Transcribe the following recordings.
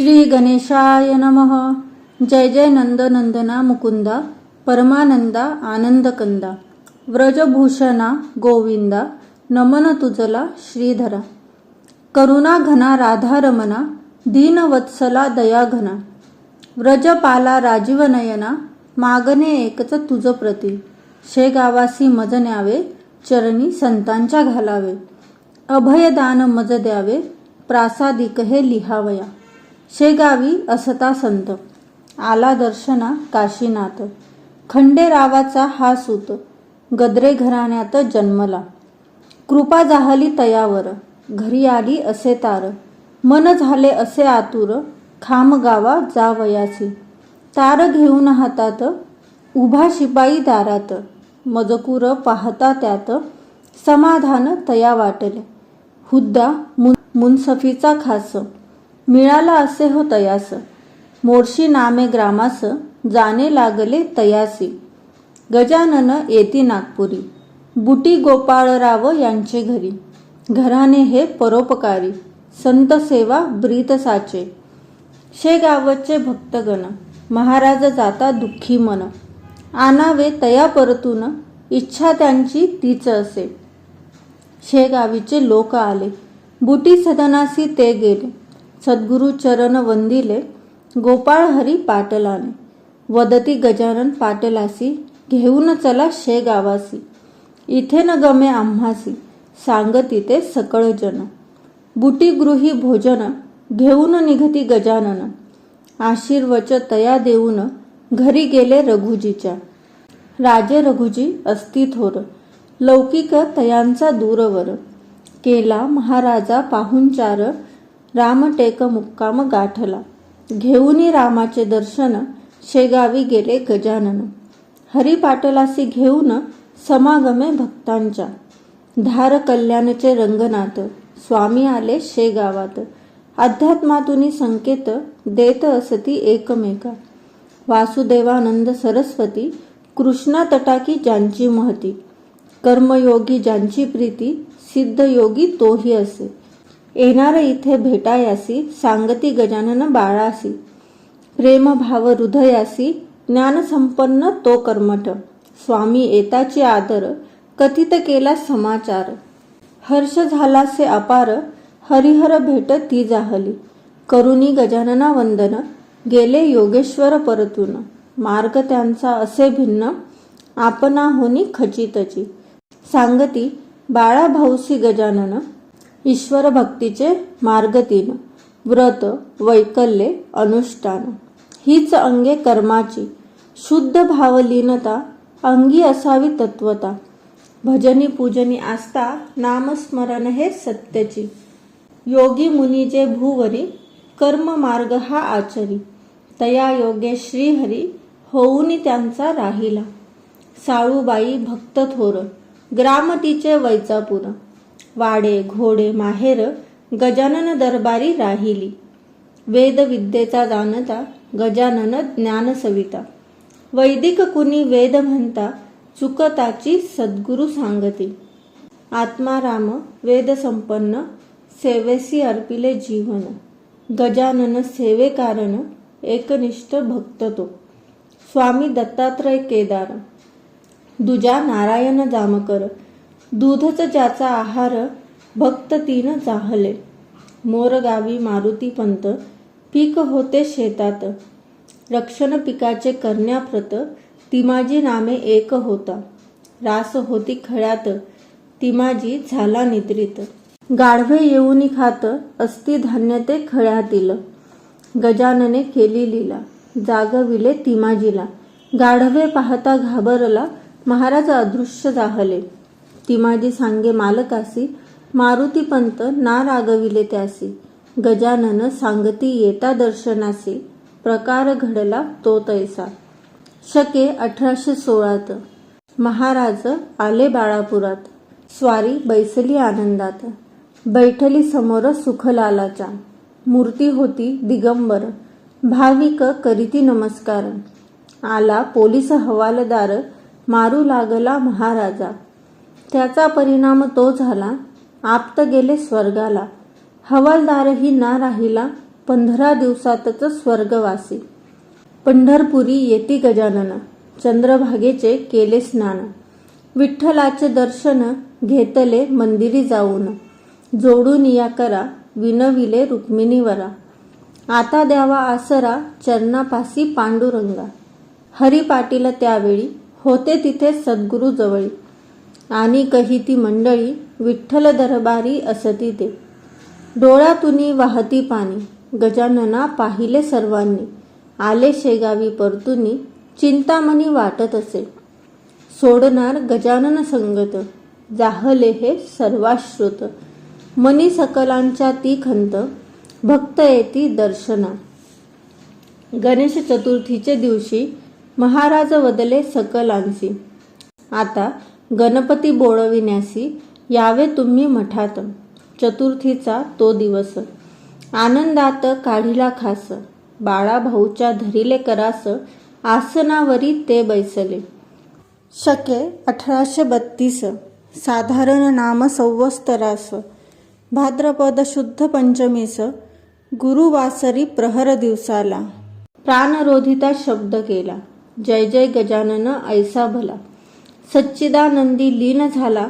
श्री गणेशाय नमः. जय जय नंदनंदना मुकुंदा परमानंदा आनंदकंदा. व्रजभूषणा गोविंदा नमन तुझला श्रीधरा. करुणा घना राधारमणा दीनवत्सला दयाघना व्रजपाला राजीवनयना मागणे एकच तुझ प्रती. शेगावासी मज न्यावे चरणी संतांच्या घालावे. अभयदान मज द्यावे प्रासादिक हे लिहावया. शेगावी असता संत. आला दर्शना काशीनाथ. खंडेरावाचा हा सूत गद्रे घराण्यात जन्मला. कृपा जाहली तयावर. घरी आली असे तार. मन झाले असे आतुर. खाम गावा जावयासी तार घेऊन हातात. उभा शिपाई दारात. मजकूर पाहता त्यात. समाधान तया वाटले. हुद्दा मुन मुनसफीचा खास. मिळाला असे हो तयास. मोर्शी नामे ग्रामास जाणे लागले तयासी. गजानन येती नागपुरी. बुटी गोपाळराव यांचे घरी. घराने हे परोपकारी. संत सेवा ब्रीत साचे. शेगावचे भक्तगण. महाराज जाता दुःखी मन. आनावे तया परतून. इच्छा त्यांची तीच असे. शेगावीचे लोक आले. बुटी सदनासी ते गेले. सद्गुरु चरण वंदिले गोपाळ हरी पाटलाने वदती गजानन पाटलासी घेऊन चला शेगावासी इथे न गमे आम्हासी सांगती ते सकळ जन. बुटी गृही भोजन घेऊन निघती गजानन आशीर्वच तया देऊन घरी गेले रघुजीच्या. राजे रघुजी असती थोर लौकिक तयांचा दूरवर केला महाराजा पाहुणचार रामटेक मुक्काम गाठला. घेऊनी रामाचे दर्शन शेगावी गेले गजानन. हरिपाटलासी घेऊन समागमे भक्तांच्या. धार कल्याणचे रंगनाथ स्वामी आले शेगावात. अध्यात्मातुनी संकेत देत असती एकमेका. वासुदेवानंद सरस्वती कृष्णा तटाकी ज्यांची महती. कर्मयोगी ज्यांची प्रीती सिद्धयोगी तोही असे. येणार इथे भेटायासी सांगती गजानन बाळासी. प्रेमभाव हृदयासी ज्ञानसंपन्न तो कर्मठ. स्वामी येताचे आदर कथित केला समाचार. हर्ष झालासे अपार हरिहर भेट ती जाहली. करुणी गजानना वंदन गेले योगेश्वर परतून. मार्ग त्यांचा असे भिन्न आपणा होनी खचितची. सांगती बाळा भाऊसी गजानन ईश्वर भक्तीचे मार्ग तीन. व्रत वैकल्ये अनुष्ठान. हीच अंगे कर्माची शुद्ध भावलीनता अंगी असावी तत्वता. भजनी पूजनी आस्था नामस्मरण हे सत्याची. योगी मुनी जे भूवरी कर्म मार्ग हा आचरी. तया योगे श्रीहरी होऊन त्यांचा राहिला. साळूबाई भक्त थोर ग्राम तिचे वैचापूर वाडे घोडे माहेर गजानन दरबारी राहिली. वेदविद्येचा जाणता गजानन ज्ञान सविता वैदिक कुणी वेद म्हणता चुकताची सद्गुरु सांगती. आत्माराम वेद संपन्न सेवेसी अर्पिले जीवन. गजानन सेवे कारण एकनिष्ठ भक्त तो स्वामी दत्तात्रय केदार. दुजा नारायण जामकर दूधच ज्याचा आहार भक्त तीन चाहले. मोरगावी मारुती पंत पीक होते शेतात. रक्षण पिकाचे करण्याप्रत तिमाजी नामे एक होता. रास होती खळ्यात तिमाजी झाला निद्रित. गाढवे येऊन खात अस्ति धान्य ते खळ्यातील. गजानने केली लीला जागविले तिमाजीला. गाढवे पाहता घाबरला महाराज अदृश्य जाहले तिमाजी सांगे मालकासी मारुती पंत ना रागविले त्यासी गजानन सांगती येता दर्शनासी प्रकार घडला तो तैसा. शके अठराशे सोळात महाराज आले बाळापुरात स्वारी बैसली आनंदात बैठली समोर सुखलालाच्या मूर्ती होती दिगंबर भाविक करीती नमस्कार आला पोलीस हवालदार मारू लागला महाराजा. त्याचा परिणाम तो झाला. आप्त गेले स्वर्गाला. हवालदारही ना राहिला पंधरा दिवसातच स्वर्गवासी. पंढरपुरी येती गजानन. चंद्रभागेचे केले स्नान. विठ्ठलाचे दर्शन घेतले मंदिरी जाऊन. जोडून या करा विनविले रुक्मिणीवरा. आता द्यावा आसरा चरणापासी पांडुरंगा. हरी पाटील त्यावेळी होते तिथे सद्गुरू जवळी आणि कही ती मंडळी विठ्ठल दरबारी असती ते. डोळ्यातून वाहती पाणी गजानना पाहिले सर्वांनी. आले शेगावी परतुनी चिंतामणी वाटत असे. सोडणार गजानन संगत जाहले हे सर्वाश्रुत. मनी सकलांच्या ती खंत भक्त येती दर्शना. गणेश चतुर्थीचे दिवशी महाराज वदले सकलांसी आता गणपती बोळविण्यासी यावे तुम्ही मठात. चतुर्थीचा तो दिवस. आनंदात काढिला खास. बाळा भाऊच्या धरिले करास. आसनावरी ते बैसले. शके अठराशे बत्तीस. साधारण नाम संवत्सरास भाद्रपद शुद्ध पंचमीस. गुरुवासरी प्रहर दिवसाला. प्राणरोधिता शब्द केला. जय जय गजानन ऐसा भला. सच्चिदानंदी लीन झाला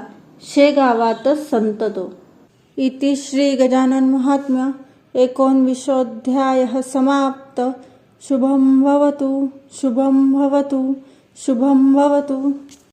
शेगावातच संत तो इति श्री गजानन महात्म्य एकोणविशोऽध्याय समाप्त. शुभं भवतु शुभं भवतु शुभं भवतु.